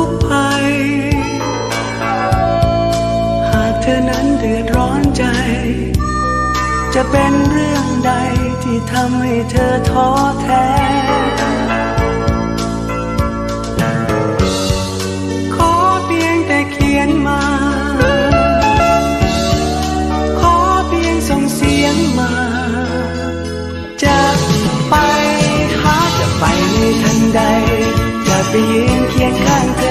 ก อนั้นเดือดร้อนใจ จะเป็นเรื่องใดที่ทำให้เธอท้อแท้ขอเพียงแต่เขียนมา ขอเพียงส่งเสียงมา จะไปหาจะไปในทันใดจะไปยืนเคียงข้างเธอ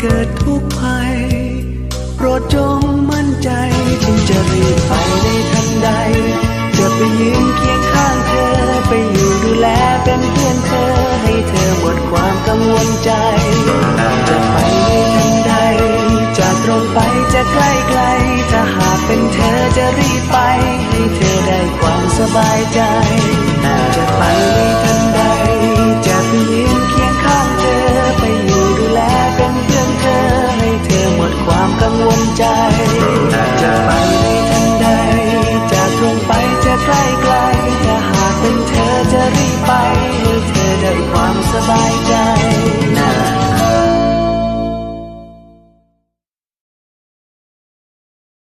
เกิดทุกภัยโปรดจงมั่นใจจึงจะรีบไปในทันใด จะไปยืนเคียงข้างเธอ ไปอยู่ดูแลเป็นเพื่อนเธอ ให้เธอหมดความกังวลใจ จะไปในทันใดจากตรงไปจะใกล้ไกล ถ้าหากเป็นเธอจะรีบไป ให้เธอได้ความสบายใจ จะไปใน